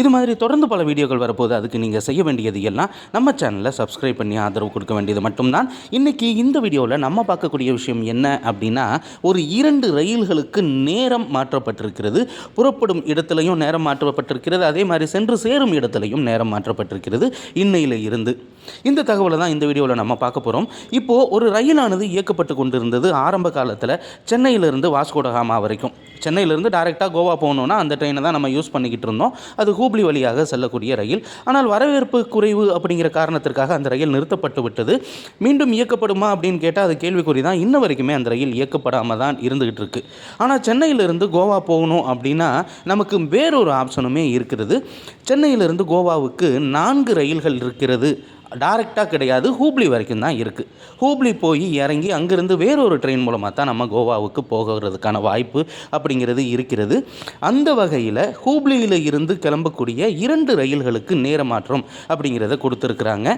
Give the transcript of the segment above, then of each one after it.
இது மாதிரி தொடர்ந்து பல வீடியோக்கள் வரப்போது அதுக்கு நீங்கள் செய்ய வேண்டியது எல்லாம் நம்ம சேனலை சப்ஸ்கிரைப் பண்ணி ஆதரவு கொடுக்க வேண்டியது மட்டும்தான். இன்றைக்கி இந்த வீடியோவில் நம்ம பார்க்கக்கூடிய விஷயம் என்ன அப்படின்னா ஒரு இரண்டு ரயில்களுக்கு நேரம் மாற்றப்பட்டிருக்கிறது. புறப்படும் இடத்துலையும் நேரம் மாற்றப்பட்டிருக்கிறது. அதே மாதிரி சென்று சேரும் இடத்துலையும் நேரம் மாற்றப்பட்டிருக்கிறது. இன்னையில் இருந்து. இந்த தகவலை தான் இந்த வீடியோவில் நம்ம பார்க்க போகிறோம் இப்போது ஒரு ரயிலானது இயக்கப்பட்டு கொண்டிருந்தது ஆரம்ப காலத்தில் சென்னையிலிருந்து வாஸ்கோடகாமா வரைக்கும். சென்னையிலேருந்து டைரெக்டாக கோவா போகணுன்னா அந்த ட்ரெயினை தான் நம்ம யூஸ் பண்ணிக்கிட்டு இருந்தோம். அது ஹூப்ளி வழியாக செல்லக்கூடிய ரயில். ஆனால் வரவேற்பு குறைவு அப்படிங்கிற காரணத்திற்காக அந்த ரயில் நிறுத்தப்பட்டு விட்டது. மீண்டும் இயக்கப்படுமா அப்படின்னு கேட்டால் அது கேள்விக்குறி தான். இன்ன வரைக்குமே அந்த ரயில் இயக்கப்படாமல் தான் இருந்துகிட்டு இருக்கு. ஆனால் சென்னையிலிருந்து கோவா போகணும் அப்படின்னா நமக்கு வேறொரு ஆப்ஷனுமே இருக்கிறது. சென்னையிலிருந்து கோவாவுக்கு நான்கு ரயில்கள் இருக்கிறது. டைரெக்டாக கிடையாது. ஹூப்ளி வரைக்கும் தான் இருக்குது ஹூப்ளி போய் இறங்கி அங்கேருந்து வேறொரு ட்ரெயின் மூலமாக தான் நம்ம கோவாவுக்கு போகிறதுக்கான வாய்ப்பு அப்படிங்கிறது இருக்கிறது. அந்த வகையில் ஹூப்ளியில் இருந்து கிளம்பக்கூடிய இரண்டு ரயில்களுக்கு நேர மாற்றம் அப்படிங்கிறத கொடுத்துருக்குறாங்க.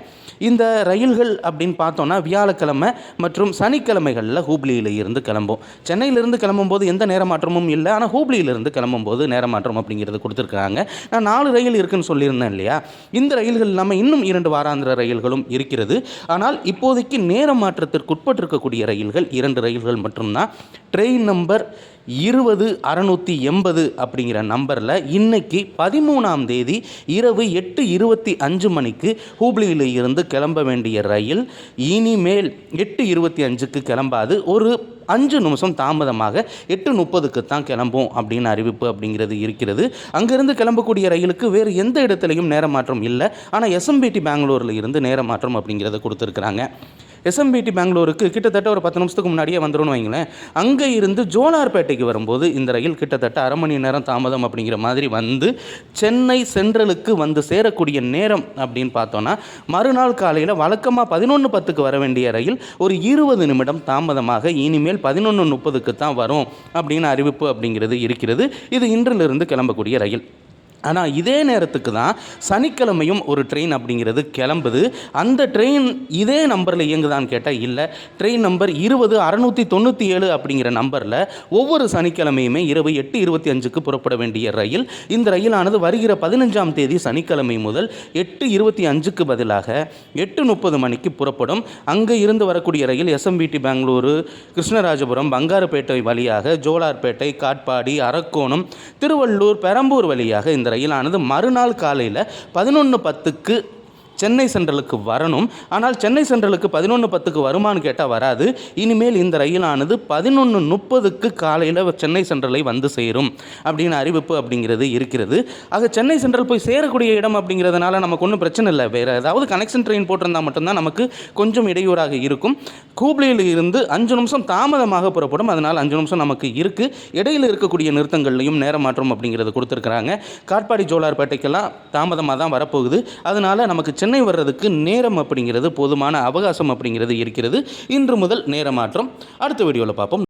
இந்த ரயில்கள் அப்படின்னு பார்த்தோன்னா வியாழக்கிழமை மற்றும் சனிக்கிழமைகளில் ஹூப்ளியில் இருந்து கிளம்பும். சென்னையிலிருந்து கிளம்பும்போது எந்த நேர மாற்றமும் இல்லை ஆனால் ஹூப்ளியிலிருந்து கிளம்பும்போது நேர மாற்றம் அப்படிங்கிறது கொடுத்துருக்குறாங்க. நான் நாலு ரயில் இருக்குன்னு சொல்லியிருந்தேன் இல்லையா? இந்த ரயில்கள் இல்லாமல் இன்னும் இரண்டு வாராந்திர ரயில்களும் இருக்கிறது. ஆனால் இப்போதைக்கு நேர மாற்றத்திற்கு உட்பட்டிருக்கக்கூடிய ரயில்கள் இரண்டு ரயில்கள் மட்டும்தான். ட்ரெயின் நம்பர் இருபது அறநூற்றி எண்பது அப்படிங்கிற நம்பரில் இன்னைக்கு பதிமூணாம் தேதி இரவு எட்டு இருபத்தி அஞ்சு மணிக்கு ஹூப்ளியில் இருந்து கிளம்ப வேண்டிய ரயில் இனிமேல் எட்டு இருபத்தி அஞ்சுக்கு கிளம்பாது. ஒரு அஞ்சு நிமிஷம் தாமதமாக எட்டு முப்பதுக்கு தான் கிளம்பும் அப்படின்னு அறிவிப்பு அப்படிங்கிறது இருக்கிறது. அங்கேருந்து கிளம்பக்கூடிய ரயிலுக்கு வேறு எந்த இடத்துலையும் நேரமாற்றம் இல்லை. ஆனால் எஸ்எம்பிடி பெங்களூரில் இருந்து நேரமாற்றம் அப்படிங்கிறத கொடுத்துருக்குறாங்க. எஸ்எம்பிடி பெங்களூருக்கு கிட்டத்தட்ட ஒரு பத்து நிமிஷத்துக்கு முன்னாடியே வந்துடும் வைங்களேன். அங்கே இருந்து ஜோலார்பேட்டைக்கு வரும்போது இந்த ரயில் கிட்டத்தட்ட அரை மணி நேரம் தாமதம் அப்படிங்கிற மாதிரி வந்து சென்னை சென்ட்ரலுக்கு வந்து சேரக்கூடிய நேரம் அப்படின்னு பார்த்தோன்னா மறுநாள் காலையில் வழக்கமாக பதினொன்று பத்துக்கு வர வேண்டிய ரயில் ஒரு இருபது நிமிடம் தாமதமாக இனிமேல் பதினொன்று முப்பதுக்கு தான் வரும் அப்படின்னு அறிவிப்பு அப்படிங்கிறது இருக்கிறது. இது இன்றிலிருந்து கிளம்பக்கூடிய ரயில். ஆனால் இதே நேரத்துக்கு தான் சனிக்கிழமையும் ஒரு ட்ரெயின் அப்படிங்கிறது கிளம்புது. அந்த ட்ரெயின் இதே நம்பரில் இயங்குதான்னு கேட்டால் இல்லை. ட்ரெயின் நம்பர் இருபது அறநூற்றி தொண்ணூற்றி ஏழு அப்படிங்கிற நம்பரில் ஒவ்வொரு சனிக்கிழமையுமே இரவு எட்டு இருபத்தி அஞ்சுக்கு புறப்பட வேண்டிய ரயில். இந்த ரயிலானது வருகிற பதினஞ்சாம் தேதி சனிக்கிழமை முதல் எட்டு இருபத்தி அஞ்சுக்கு பதிலாக எட்டு முப்பது மணிக்கு புறப்படும். அங்கே இருந்து வரக்கூடிய ரயில் எஸ்எம்பிடி பெங்களூரு கிருஷ்ணராஜபுரம் பங்காரப்பேட்டை வழியாக ஜோலார்பேட்டை காட்பாடி அரக்கோணம் திருவள்ளூர் பெரம்பூர் வழியாக இந்த ரயிலானது மறுநாள் காலையில் பதினொன்று பத்துக்கு சென்னை சென்ட்ரலுக்கு வரணும். ஆனால் சென்னை சென்ட்ரலுக்கு பதினொன்று பத்துக்கு வருமானு கேட்டால் வராது. இனிமேல் இந்த ரயிலானது பதினொன்று முப்பதுக்கு காலையில் சென்னை சென்ட்ரலை வந்து சேரும். அப்படின்னு அறிவிப்பு அப்படிங்கிறது இருக்கிறது. ஆக சென்னை சென்ட்ரல் போய் சேரக்கூடிய இடம் அப்படிங்கிறதுனால நமக்கு ஒன்றும் பிரச்சனை இல்லை. வேறு ஏதாவது கனெக்ஷன் ட்ரெயின் போட்டிருந்தால் மட்டும்தான் நமக்கு கொஞ்சம் இடையூறாக இருக்கும். கூப்ளியில் இருந்து அஞ்சு நிமிஷம் தாமதமாக புறப்படும். அதனால் அஞ்சு நிமிஷம் நமக்கு இருக்குது இடையில் இருக்கக்கூடிய நிறுத்தங்கள்லையும் நேரம் மாற்றம் அப்படிங்கிறது கொடுத்துருக்குறாங்க. காட்பாடி ஜோலார்பேட்டைக்கெல்லாம் தாமதமாக தான் வரப்போகுது. அதனால் நமக்கு சென்னை வர்றதுக்கு நேரம் அப்படிங்கிறது போதுமான அவகாசம் அப்படிங்கிறது இருக்கிறது. இன்று முதல் நேரமாற்றம். அடுத்த வீடியோவில் பார்ப்போம்.